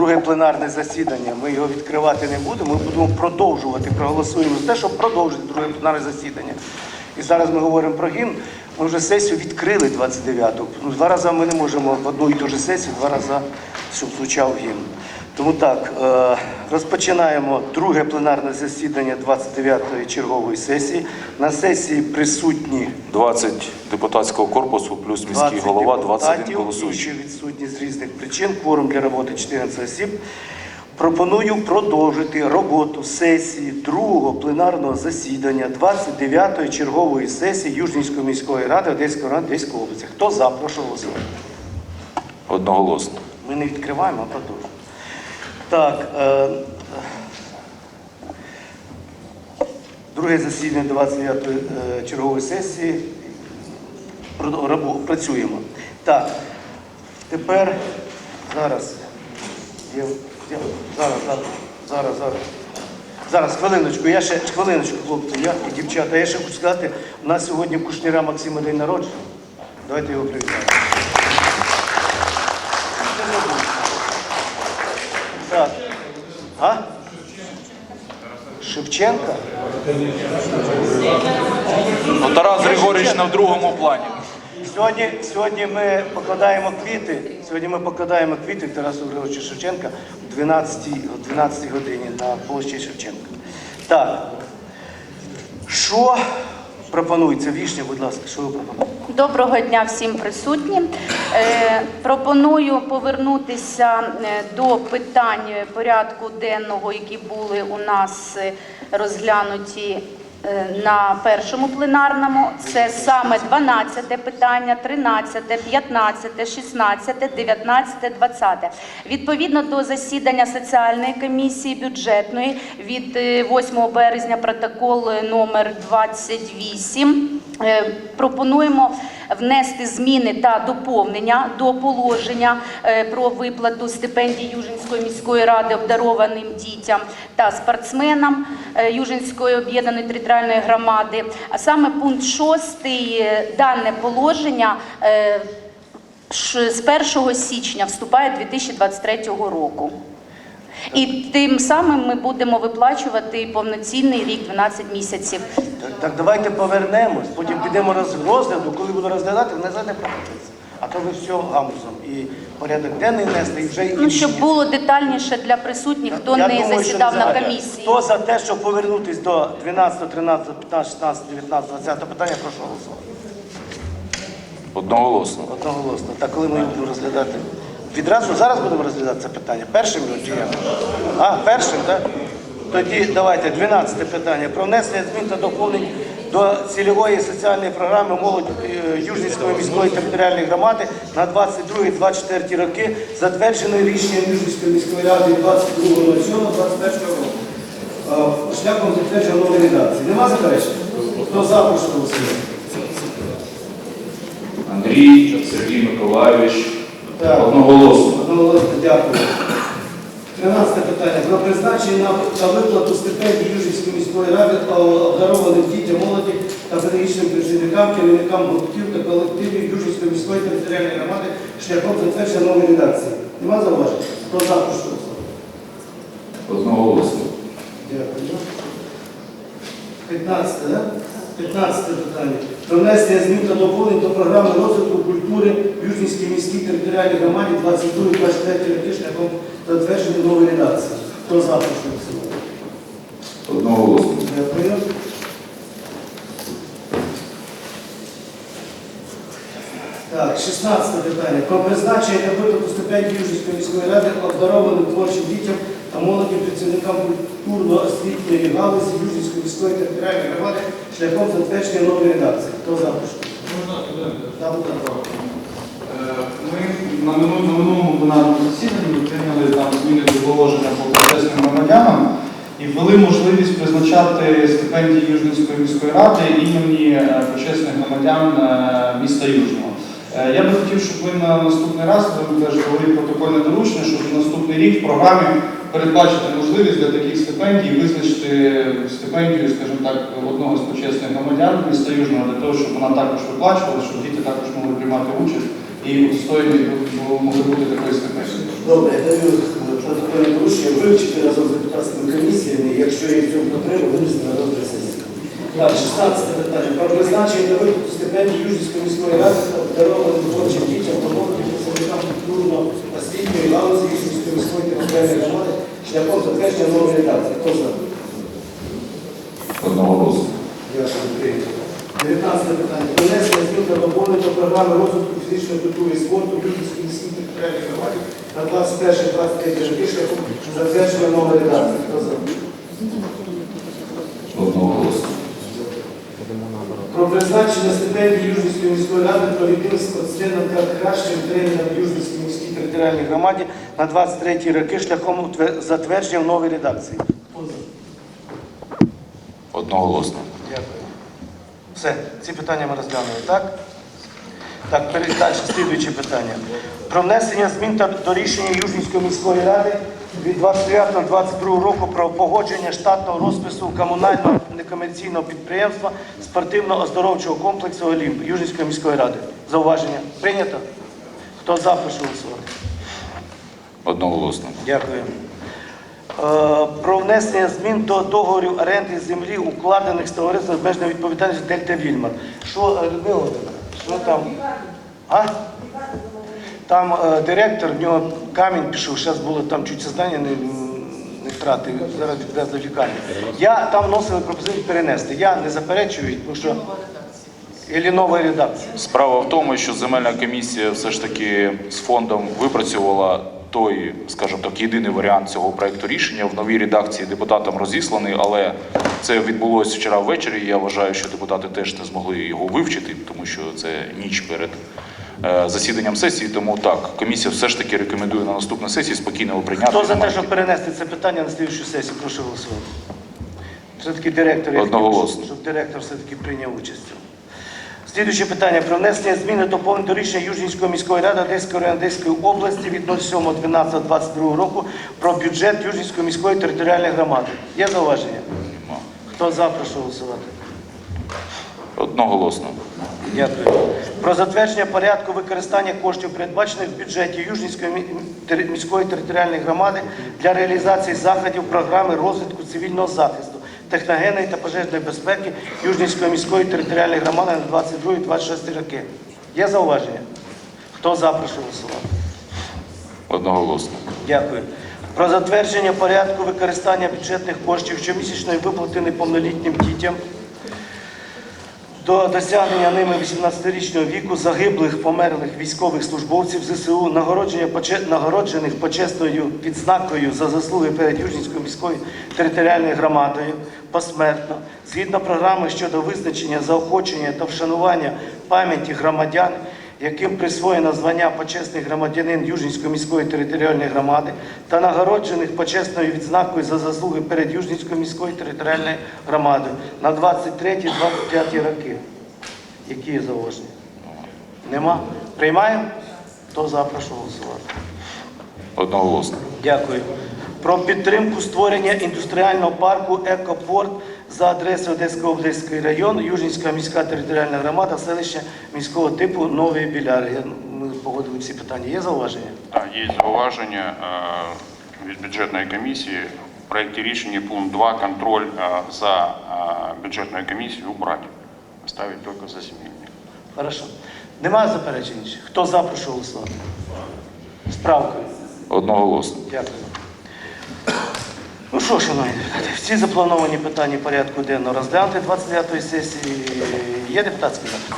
друге пленарне засідання. Ми його відкривати не будемо. Ми будемо продовжувати. Проголосуємо за те, щоб продовжити друге пленарне засідання. І зараз ми говоримо про гімн. Ми вже сесію відкрили 29-ту. Ну, два рази ми не можемо в одну і ту ж сесію, два рази, щоб звучав гімн. Тому так, е, розпочинаємо друге пленарне засідання 29-ї чергової сесії. На сесії присутні 20 депутатського корпусу плюс міський 20 голова, 21 депутатів, голосуючий. відсутні з різних причин. Кворум для роботи 14 осіб. Пропоную продовжити роботу сесії другого пленарного засідання 29-ї чергової сесії Южнівської міської ради Одеської ради Одеської області. Хто за, прошу голосувати. Одноголосно. Ми не відкриваємо, а продовжуємо. Так. Е, друге засідання 29-ї е, чергової сесії. Працюємо. Так. Тепер зараз. Є, є, зараз, зараз, зараз, зараз. Зараз, хвилиночку, я ще хвилиночку, хлопці, я і дівчата. Я ще хочу сказати, у нас сьогодні в Кушніра Максима день народження. Давайте його привітаємо. Так. А? Шевченка? Ну, Тарас Григорович на другому плані. Сьогодні, сьогодні ми покладаємо квіти. Сьогодні ми покладаємо квіти Тарасу Григоровичу Шевченка о 12, о 12 годині на площі Шевченка. Так. Що пропонується? Вішня, будь ласка, що ви пропонуєте? Доброго дня всім присутнім. Е, пропоную повернутися е, до питань порядку денного, які були у нас е, розглянуті на першому пленарному. Це саме 12 питання, 13, 15, 16, 19, 20. Відповідно до засідання соціальної комісії бюджетної від е, 8 березня протокол е, номер 28 Е, Пропонуємо внести зміни та доповнення до положення е, про виплату стипендій Южинської міської ради обдарованим дітям та спортсменам е, Южинської об'єднаної територіальної громади. А саме пункт 6 дане положення е, з 1 січня вступає 2023 року. І тим самим ми будемо виплачувати повноцінний рік 12 місяців. Так, так давайте повернемось, потім підемо роз- розгляду, коли буду розглядати, не за не пропозиції. А то ви все гамузом. І порядок денний нести, і вже і Ну, щоб було детальніше для присутніх, хто Я не думаю, що засідав не на комісії. Хто за те, щоб повернутись до 12, 13, 15, 16, 19, 20 питання, прошу голосувати. Одноголосно. Одноголосно. Так коли ми їх будемо розглядати? Відразу зараз будемо розглядати це питання? Першим як? А, першим, так? Тоді давайте 12 питання. Про внесення змін та доповнень до цільової соціальної програми молодь е, Южнівської міської територіальної громади на 22-24 роки, затвердженої рішенням Южнівської міської ради 22.07.21 року. Е, Шляхом затвердження нової редакції. Нема заперечень? Хто за. Андрій Сергій Миколайович. Так. Одноголосно. Одноголосно дякую. 13 питання. Про призначення та виплату стипендій Южівської міської ради обдарованим дітям, молоді та педагогічним працівникам, керівникам гуртків та колективів Южівської міської територіальної громади шляхом затвердження нової редакції. Нема зауважень? Хто за, прошу голосувати. Одноголосно. Дякую. 15, да? 15 питання. Про внесення змін та доповнень до програми розвитку культури в Южнівській міській територіальній громаді 22-24 роки шляхом затвердження нової редакції. Хто за прошу голосувати? Одноголосно. Дякую. Так, 16 питання. Про призначення та виплату стипендій Южнівської міської ради обдарованим творчим дітям молоді працівникам культурно-освітньої галузі Южнівської міської територіальної громади шляхом затвердження нової редакції. Хто за прошу? Да, будь ласка. Е, Ми на минулому пленарному засіданні прийняли там зміни до положення по почесним громадянам і ввели можливість призначати стипендії Южненської міської ради імені е, почесних громадян е, міста Южного. Е, Я би хотів, щоб ви на наступний раз, ви теж говорили протокольне доручення, щоб на наступний рік в програмі передбачити можливість для таких стипендій визначити стипендію, скажімо так, одного з почесних громадян міста Южного для того, щоб вона також виплачувала, щоб діти також могли приймати участь і удостоєні могли бути такої стипендії. Добре, я даю протокольне порушення вивчити разом з депутатськими комісіями, якщо є в цьому потреба, винести на розгляд сесії. Так, 16 питання. Про призначення та виплату стипендій Южницької міської ради та подарованим творчим дітям, молодим працівникам культурно-освітньої галузі Южницької міської територіальної громади шляхом затвердження нової редакції. Хто за? Одноголосно. Дякую, прийнято. 19 питання. Внесення змін та доповнень до програми розвитку фізичної культури і спорту в Южницькій міській територіальній громаді на 21-23 роки шляхом затвердження нової редакції. Хто за? Одноголосно. Про призначення стипендії Южницької міської ради провідним спортсменам та кращим тренерам Южницькій міській територіальній громаді на 23 роки шляхом затвердження в новій редакції. Одноголосно. Дякую. Все, ці питання ми розглянули, так? Так, перейдемо далі, слідуюче питання. Про внесення змін та до рішення Южницької міської ради від 29.22 року про погодження штатного розпису комунального некомерційного підприємства спортивно-оздоровчого комплексу Олімп Южницької міської ради. Зауваження прийнято? Хто за, прошу голосувати. Одноголосно. Дякую. Е, Про внесення змін до договорів оренди землі, укладених з товариством з обмеженою відповідальністю Дельта Вільмар. Що, е, Людмила що там? А? Там е, директор, в нього камінь пішов, зараз було там чуть сознання не, не втратив, зараз відвезли в лікарню. Я там вносили пропозицію перенести. Я не заперечую, тому що Ілі нова редакція. Справа в тому, що земельна комісія все ж таки з фондом випрацювала той, скажімо так, єдиний варіант цього проекту рішення в новій редакції депутатам розісланий, але це відбулося вчора ввечері. Я вважаю, що депутати теж не змогли його вивчити, тому що це ніч перед засіданням сесії. Тому так, комісія все ж таки рекомендує на наступній сесії спокійно його прийняти. Хто за те, щоб перенести це питання на слідчу сесію, прошу голосувати. Все-таки директор, я хотів, щоб директор все-таки прийняв участь. Слідуюче питання про внесення зміни до повного до рішення Южнівської міської ради Одеської Одеської області від 07.12.22 року про бюджет Южнівської міської територіальної громади. Є зауваження? Нема. Хто за, прошу голосувати. Одноголосно. Дякую. Про затвердження порядку використання коштів, передбачених в бюджеті Южнівської міської територіальної громади для реалізації заходів програми розвитку цивільного захисту, техногенної та пожежної безпеки Южнівської міської територіальної громади на 22-26 роки. Є зауваження? Хто за, прошу голосувати. Одноголосно. Дякую. Про затвердження порядку використання бюджетних коштів щомісячної виплати неповнолітнім дітям до досягнення ними 18-річного віку загиблих померлих військових службовців ЗСУ, нагородження нагороджених почесною відзнакою за заслуги перед Южнівською міською територіальною громадою посмертно, згідно програми щодо визначення заохочення та вшанування пам'яті громадян, яким присвоєно звання почесний громадянин Южнівської міської територіальної громади та нагороджених почесною відзнакою за заслуги перед Южнівською міською територіальною громадою на 23-25 роки. Які є зауваження? Нема? Приймаємо? Хто за, прошу голосувати. Одноголосно. Дякую. Про підтримку створення індустріального парку Екопорт за адресою Одеської обласний район, Южнівська міська територіальна громада, селище міського типу Нові Біляри. Ми погодили всі питання. Є зауваження? Так, Є зауваження е, від бюджетної комісії. В проєкті рішення пункт 2 контроль е, за е, бюджетною комісією убрати. Ставить тільки за земельник. Хорошо. Немає заперечень? Хто за, прошу голосувати. З правкою. Одноголосно. Дякую. Що, шановні депутати, всі заплановані питання порядку денного розглянути 29-ї сесії. Є депутатські запити?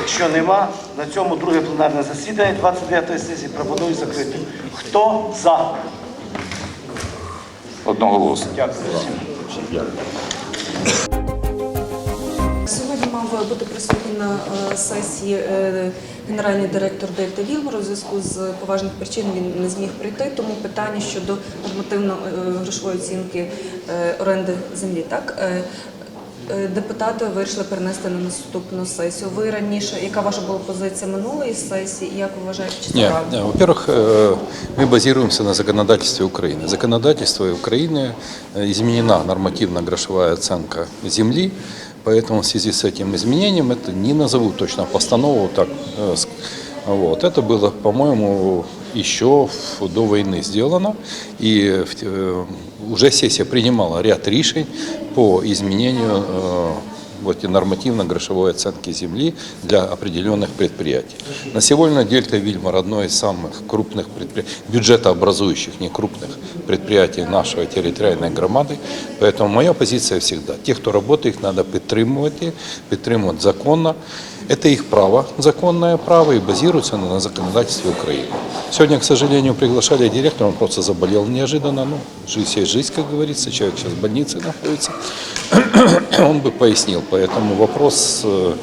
Якщо нема, на цьому друге пленарне засідання 29-ї сесії пропоную закрити. Хто за? Одноголосно. Дякую всім Сьогодні мав бути присутній на е, сесії е, генеральний директор Дельта Вілмор. У зв'язку з поважних причин він не зміг прийти. Тому питання щодо нормативно-грошової оцінки е, оренди землі. Так Е, е, депутати вирішили перенести на наступну сесію. Ви раніше, яка ваша була позиція минулої сесії, і як ви вважаєте, чи це Нет, правда? нет, во-первых, э, мы базируемся на законодательстве Украины. Законодательство Украины э, изменена нормативно-грошевая оценка земли, поэтому в связи с этим изменением это не назову точно постанову, так, э, с- вот, это было, по-моему, еще в- до войны сделано, и э, уже сессия принимала ряд решений по изменению э, вот, нормативно-грошевой оценки земли для определенных предприятий. На сегодня Дельта Вильмар одно из самых крупных предприятий, бюджетообразующих, не крупных предприятий нашей территориальной громады. Поэтому моя позиция всегда, те, кто работает, их надо підтримувати, підтримувати законно. Это их право, законное право, и базируется оно на законодательстве Украины. Сегодня, к сожалению, приглашали директора, он просто заболел неожиданно. Ну, жизнь есть жизнь, как говорится, человек сейчас в больнице находится. Он бы пояснил, поэтому вопрос э,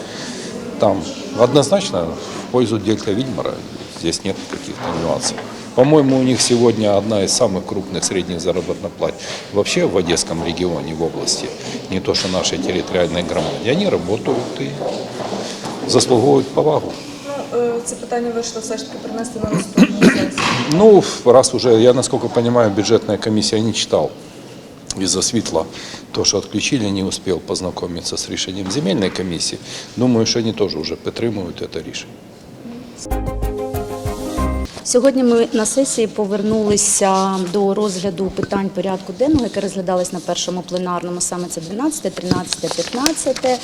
там однозначно в пользу Дельта Вильмара. Здесь нет каких-то нюансов. По-моему, у них сегодня одна из самых крупных средних заработных плат вообще в Одесском регионе, в области, не то что нашей территориальной громаде. Они работают и заслуговують повагу. Ну, е, це питання вийшло все ж таки принести на наступну сесію. Ну, раз уже, я насколько понимаю, бюджетная комиссия не читал из-за светла то, что отключили, не успел познакомиться с решением земельной комиссии. Думаю, что они тоже уже підтримують это решение. Сьогодні ми на сесії повернулися до розгляду питань порядку денного, яке розглядалось на першому пленарному, саме це 12, 13, 15,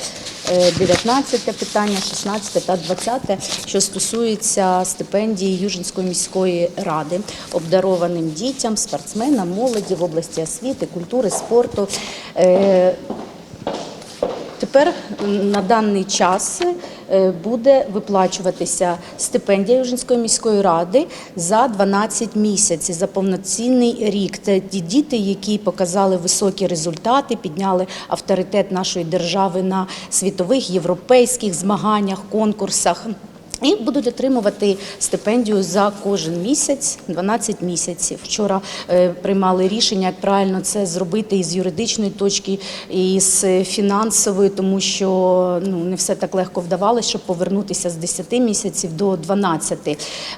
е, 19 питання, 16 та 20, що стосується стипендії Южинської міської ради обдарованим дітям, спортсменам, молоді в області освіти, культури, спорту. Е, Тепер на даний час буде виплачуватися стипендія Южинської міської ради за 12 місяців, за повноцінний рік. Це ті діти, які показали високі результати, підняли авторитет нашої держави на світових європейських змаганнях, конкурсах. І будуть отримувати стипендію за кожен місяць, 12 місяців. Вчора е, приймали рішення, як правильно це зробити із юридичної точки, і з фінансової, тому що ну не все так легко вдавалося, щоб повернутися з 10 місяців до 12.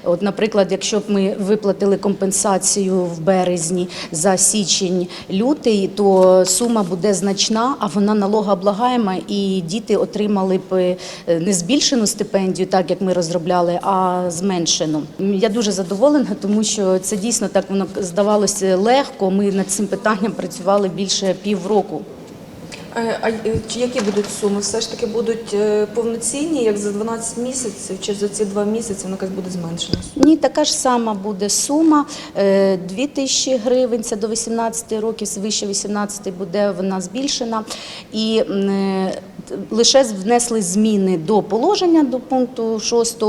От, наприклад, якщо б ми виплатили компенсацію в березні за січень-лютий, то сума буде значна, а вона налогооблагаєма, і діти отримали б е, не збільшену стипендію, так як ми розробляли, а зменшену. Я дуже задоволена, тому що це дійсно так воно здавалося легко. Ми над цим питанням працювали більше півроку. Е, А е, які будуть суми? Все ж таки будуть е, повноцінні, як за 12 місяців, чи за ці два місяці вона якась буде зменшена? Ні, така ж сама буде сума. Е, 2 тисячі гривень, це до 18 років, вище 18 буде вона збільшена. І лише внесли зміни до положення, до пункту 6,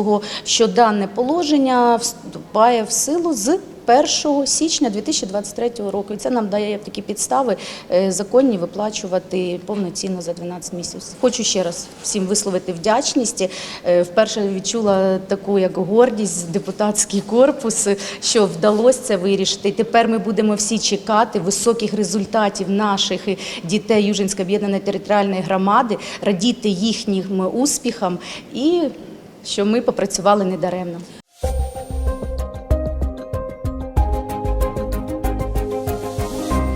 що дане положення вступає в силу з 1 січня 2023 року. І це нам дає такі підстави е, законні виплачувати повноцінно за 12 місяців. Хочу ще раз всім висловити вдячність. Е, Вперше відчула таку як гордість, депутатський корпус, що вдалося це вирішити. Тепер ми будемо всі чекати високих результатів наших дітей Южинської об'єднаної територіальної громади, радіти їхнім успіхам і що ми попрацювали недаремно.